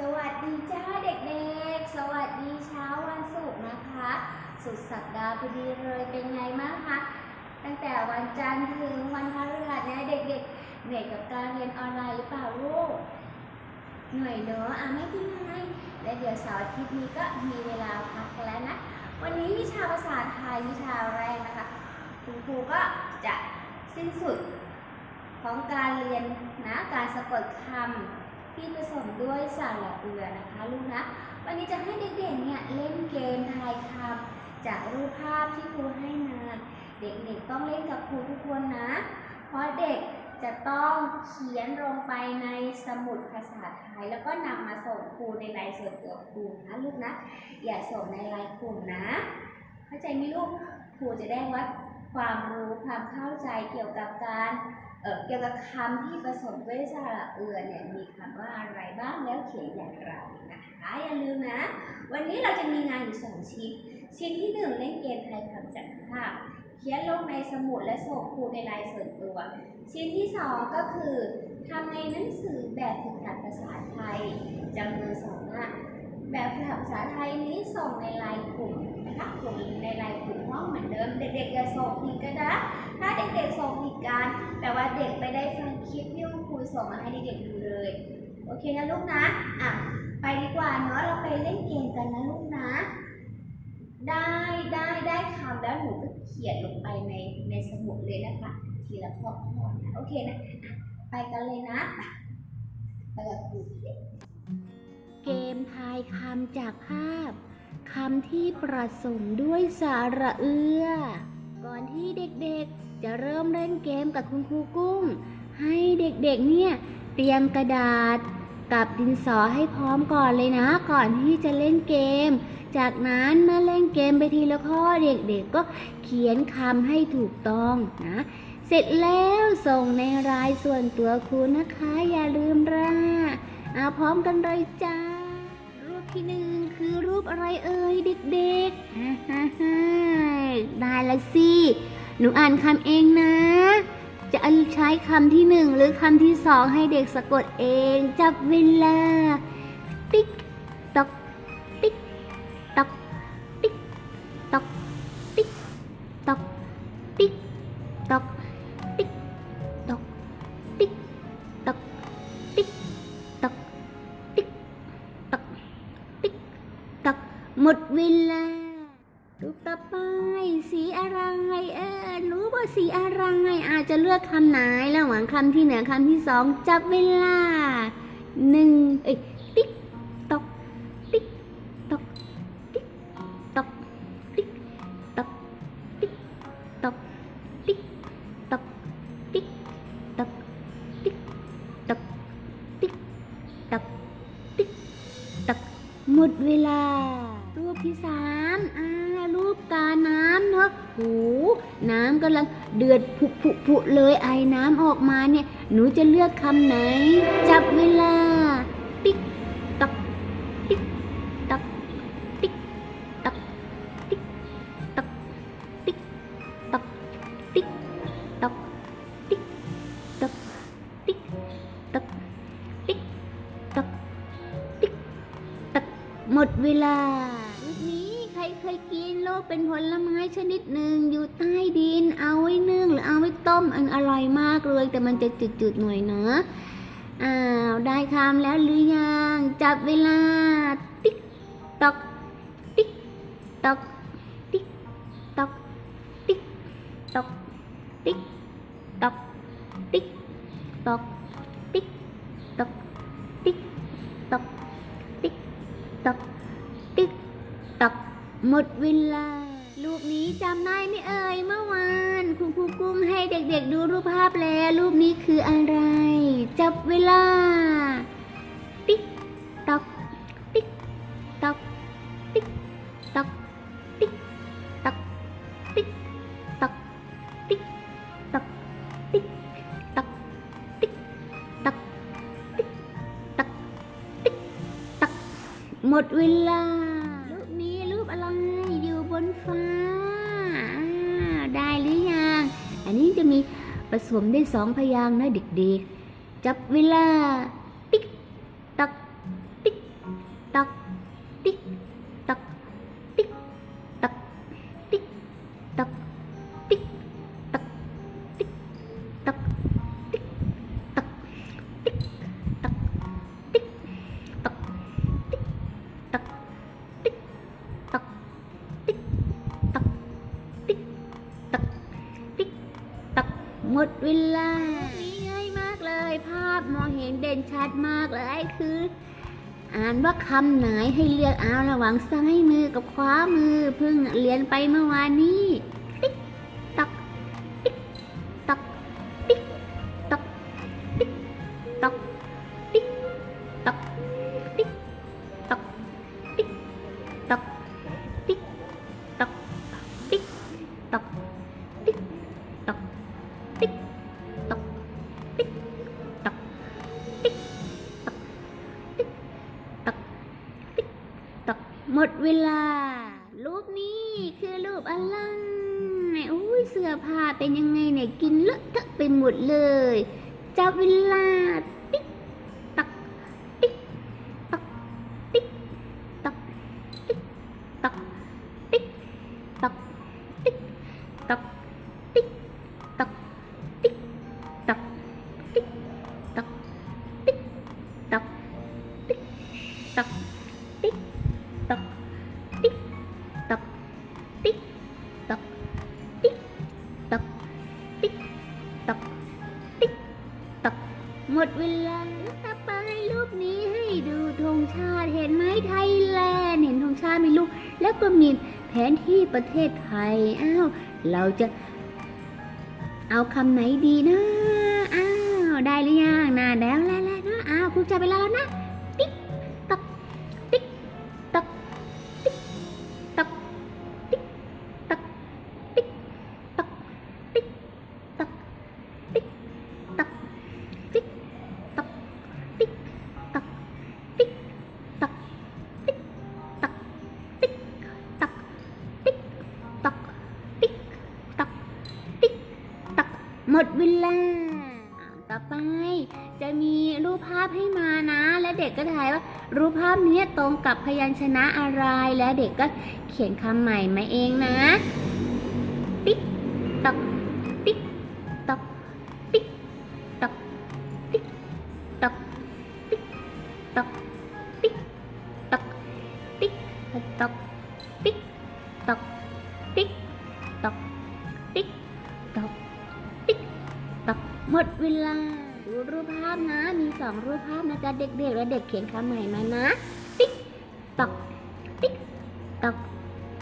สวัสดีจ้าเด็กๆ สวัสดีเช้าวันศุกร์นะคะ สุดสัปดาห์พอดีเลยเป็นไงบ้างคะ ตั้งแต่วันจันทร์ถึงวันพฤหัสเนี่ยเด็กๆ เหนื่อยกับการเรียนออนไลน์หรือเปล่าลูก เหนื่อยเนอะอะไม่เป็นไรและเดี๋ยวเสาร์อาทิตย์นี้ก็มีเวลาพักกันแล้วนะ วันนี้วิชาภาษาไทยวิชาแรกนะคะ คุณครูก็จะสิ้นสุดของการเรียนนะ การสะกดคำ ที่ผสมด้วยสารละเอือนะคะลูกนะ วันนี้จะให้เด็กๆเนี่ยเล่นเกมทายคำจากรูปภาพที่ครูให้มาเด็กๆต้องเล่นกับครูทุกคนนะ เพราะเด็กจะต้องเขียนลงไปในสมุดภาษาไทย แล้วก็นำมาส่งครูในไลน์ส่วนตัวครูนะลูกนะ อย่าส่งในไลน์กลุ่มนะ เข้าใจไหมลูกครูจะได้วัดความรู้ความเข้าใจเกี่ยวกับการ เกี่ยวกับคำที่ผสมด้วยสระเอือเนี่ยมีคำว่าอะไรบ้างแล้วเขียนอย่างไรนะคะอย่าลืมนะ วันนี้เราจะมีงานอยู่สองชิ้น ชิ้นที่หนึ่งเล่นเกมทายคำจากภาพเขียนลงในสมุดและส่งครูในลน์ส่วนตัว ชิ้นที่สองก็คือทำในหนังสือแบบฝึกหัดภาษาไทยจำนวนสองหน้าแบบฝึกหัดภาษาไทยนี้ส่งในลน์กลุ่มนะคะกลุ่มในลน์กลุ่มห้องเหมือนเดิม เด็กๆอย่าส่งผิดกันนะ ถ้าเด็กๆส่งผิดกันแต่ว่าเด็กไปได้ฟังคลิปที่คุณครูส่งมาให้เด็กๆดูเลย โอเคนะลูกนะอะไปดีกว่าเนาะเราไปเล่นเกมกันนะลูกนะ ได้ได้ได้คำแล้วหนูก็เขียนลงไปในในสมุดเลยนะคะ ทีละข้อข้อนะโอเคนะอะไปกันเลยนะไปกับครูเกมทายคำจากภาพคำที่ประสมด้วยสระเอือ ก่อนที่เด็กๆ จะเริ่มเล่นเกมกับคุณครูกุ้ง ให้เด็กๆเนี่ยเตรียมกระดาษกับดินสอให้พร้อมก่อนเลยนะ ก่อนที่จะเล่นเกม จากนั้นเมื่อเล่นเกมไปทีละข้อเด็กๆก็เขียนคำให้ถูกต้องนะ เสร็จแล้วส่งในรายส่วนตัวครูนะคะ อย่าลืมร่าเอาพร้อมกันเลยจ้า รูปที่หนึ่งคือรูปอะไรเอ่ยเด็กๆได้ละสิ หนูอ่านคำเองนะ จะใช้คำที่หนึ่งหรือคำที่สองให้เด็กสะกดเอง จับเวลา ติ๊กตอกติ๊ก สีอะไรอาจจะเลือกคำไหนระหว่างคำที่หนึ่งคำที่สองจับเวลาหนึ่งเอ้ย หูน้ำกำลังเดือดผุผุผุเลยไอ้น้ำออกมาเนี่ย หนูจะเลือกคำไหน จับเวลา ติ๊กตอกติ๊กตอกติ๊กตอกติ๊กตอกติ๊กตอกติ๊กตอกติ๊กตอกติ๊กตอกติ๊กตอกติ๊กตอกหมดเวลา โลกเป็นผลไม้ชนิดหนึ่งอยู่ใต้ดิน เอาไว้นึ่งหรือเอาไว้ต้มอันอร่อยมากเลย แต่มันจะจืดๆหน่อยเนอะอ้าวได้คำแล้วหรือยังจับเวลา ติ๊กตอกติ๊กตอกติ๊กตอกติ๊กตอกติ๊กตอกติ๊กตอกติ๊กตอกติ๊กตอกติ๊กตอก หมดเวลา รูปนี้จำได้ไหมเอ่ยเมื่อวานคุณครูกุ้งให้เด็กๆดูรูปภาพแล้ว รูปนี้คืออะไร จับเวลา สองพยางค์นะเด็กๆ จับเวลา ติ๊กตัก ติ๊กตัก หมดเวลานี้ง่ายมากเลย ภาพมองเห็นเด่นชัดมากเลยคือ อ่านว่าคำไหนให้เลือกเอาระหว่างซ้ายมือกับขวามือเพิ่งเรียนไปเมื่อวานนี้ หมดเวลาต่อไปรูปนี้ให้ดูธงชาติเห็นไหมไทยแลนด์เห็นธงชาติไหมีลูก แล้วก็มีแผนที่ประเทศไทยอ้าวเราจะเอาคำไหนดีนะ อ้าว ได้หรือยังนะแล้วแล้วแล้วนะอ้าวครูจะไปแล้วนะ ไป จะมีรูปภาพให้มานะ และเด็กก็ถ่ายว่า รูปภาพนี้ตรงกับพยัญชนะอะไร และเด็กก็เขียนคำใหม่มาเองนะ ติ๊กตักติ๊กตักติ๊กตักติ๊กตักติ๊กตักติ๊กตักติ๊กตักติ๊กตักติ๊กตักติ๊กตักติ๊กตัก หมดเวลาดูรูปภาพนะ มีสองรูปภาพนะจ๊ะเด็กๆ แล้วเด็กเขียนคำใหม่มานะ ติ๊กตักติ๊กตัก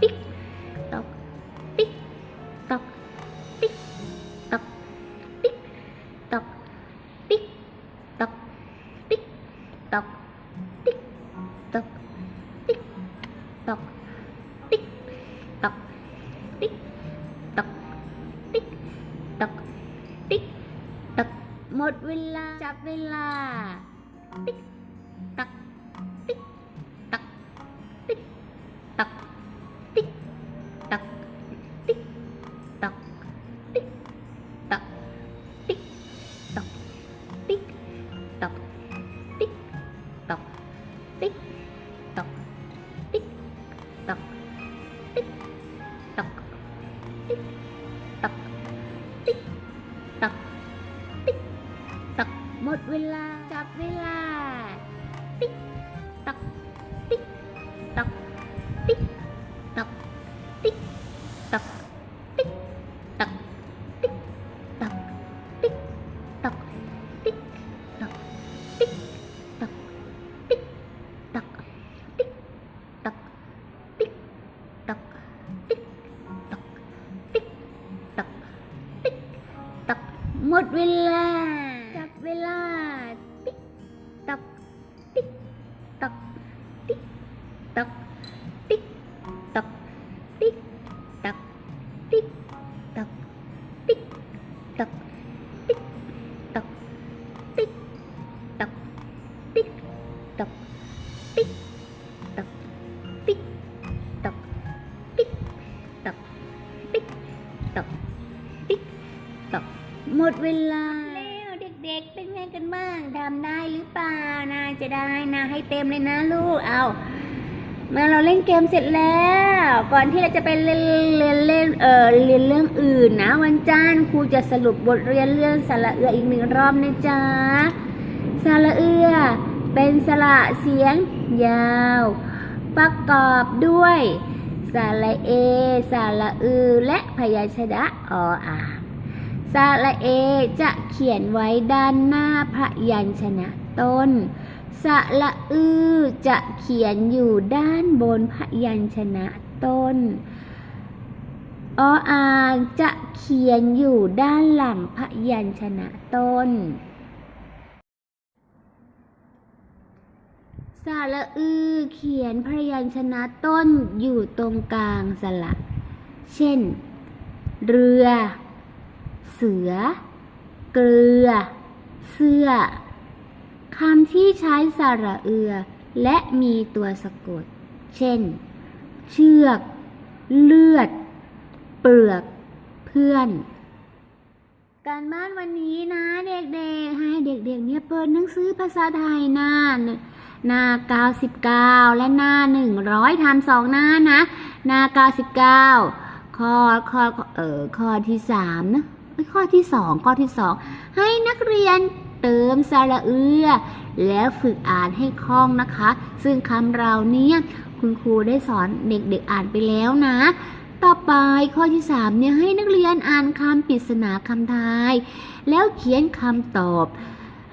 ติ๊กตักติ๊กตักติ๊กตักติ๊กตักติ๊กตักติ๊กตักติ๊กตักติ๊กตักติ๊ก รับเวลา ตักติ๊กตักติ๊กตักติ๊กตักติ๊กตักติ๊กตักติ๊กตักติ๊กตักติ๊กตั แล้วเด็กๆเป็นไงกันบ้างทำได้หรือเปล่านาจะได้นะให้เต็มเลยนะลูกเอาเมื่อเราเล่นเกมเสร็จแล้ว ก่อนที่เราจะไปเล่นเรียนเล่นเออเรียนเรื่องอื่นนะ วันจันทร์ครูจะสรุปบทเรียนเรื่องสระเอืออีกหนึ่งรอบนะจ๊ะสระเอือเป็นสระเสียงยาว ประกอบด้วยสระเอสระอือและพยัญชนะออ่าง สระเอจะเขียนไว้ด้านหน้าพระยัญชนะต้น สระอือจะเขียนอยู่ด้านบนพระยัญชนะต้น ออ่างจะเขียนอยู่ด้านหลังพระยัญชนะต้นสระอือเขียนพยัญชนะต้นอยู่ตรงกลางสระ เช่น เรือ เสือ เกลือ เสื้อคำที่ใช้สระเอือ และมีตัวสะกด เช่น เชือก เลือด เปลือก เพื่อน การบ้านวันนี้นะเด็กๆ ให้เด็กๆ เนี่ยเปิดหนังสือภาษาไทยหน้าหน้า 99 และหน้า 100ทำสองหน้านะ หน้า 99 ข้อข้อเออข้อที่สามนะ ข้อที่สองข้อที่สองให้นักเรียนเติมสระเอือ แล้วฝึกอ่านให้คล่องนะคะ ซึ่งคำเราเนี่ยคุณครูได้สอนเด็กๆอ่านไปแล้วนะ ต่อไปข้อที่สามเนี่ยให้นักเรียนอ่านคำปริศนาคำทาย แล้วเขียนคำตอบ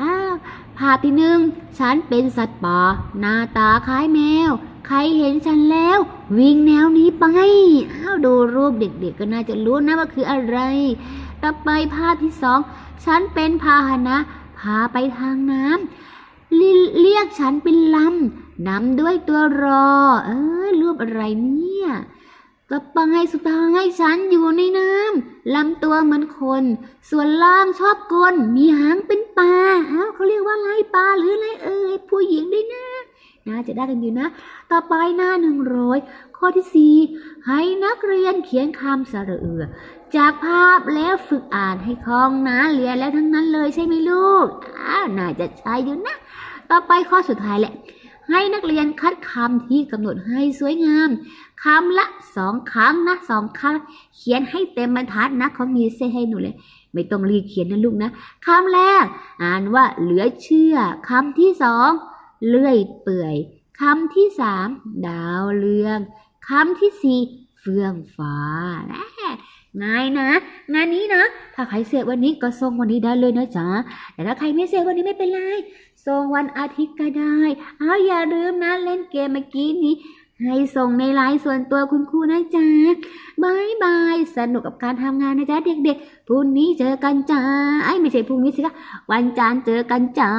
อ้าวภาพที่หนึ่งฉันเป็นสัตว์ป่าหน้าตาคล้ายแมว ใครเห็นฉันแล้ว วิ่งแนวนี้ไปอ้าวดูรูปเด็กๆก็น่าจะรู้นะว่าคืออะไร ต่อไปภาพที่สองฉันเป็นพาหนะพาไปทางน้ำเรียกฉันเป็นลำนำด้วยตัวรอ เอ้ยรูปอะไรเนี่ยต่อไปสุดท้ายฉันอยู่ในน้ำลำตัวเหมือนคน ส่วนล่างชอบกลมีหางเป็นปลาอ้าวเขาเรียกว่าไรปลาหรือไรเอ่ยผู้หญิงด้วยนะน่าจะได้กันอยู่นะ ต่อไปหน้าหนึ่งร้อยข้อที่สี่ให้นักเรียนเขียนคำสระเอือจากภาพแล้วฝึกอ่านให้คล่องนะเรียนแล้วทั้งนั้นเลยใช่ไหมลูกอ้าวน่าจะใช่อยู่นะ ต่อไปข้อสุดท้ายแหละ ให้นักเรียนคัดคำที่กำหนดให้สวยงามคำละสองครั้งนะสองครั้ง เขียนให้เต็มบรรทัดนะเขามีเส้นให้หนูเลย ไม่ต้องรีเขียนนะลูกนะคำแรก อ่านว่าเหลือเชื่อคำที่สองเลื่อยเปื่อยคำที่สามดาวเรืองคำที่สี่เฟื่องฟ้าแหม่ ง่ายนะ งานนี้นะ ถ้าใครเสร็จวันนี้ก็ส่งวันนี้ได้เลยนะจ๊ะ แต่ถ้าใครไม่เสร็จวันนี้ไม่เป็นไร ส่งวันอาทิตย์ก็ได้ เอาอย่าลืมนะเล่นเกมเมื่อกี้นี้ ให้ส่งในไลน์ส่วนตัวคุณครูนะจ๊ะบายบาย สนุกกับการทำงานนะจ๊ะเด็กๆ พรุ่งนี้เจอกันจ้า ไอ้ไม่ใช่พรุ่งนี้สิคะ วันจันทร์เจอกันจ้า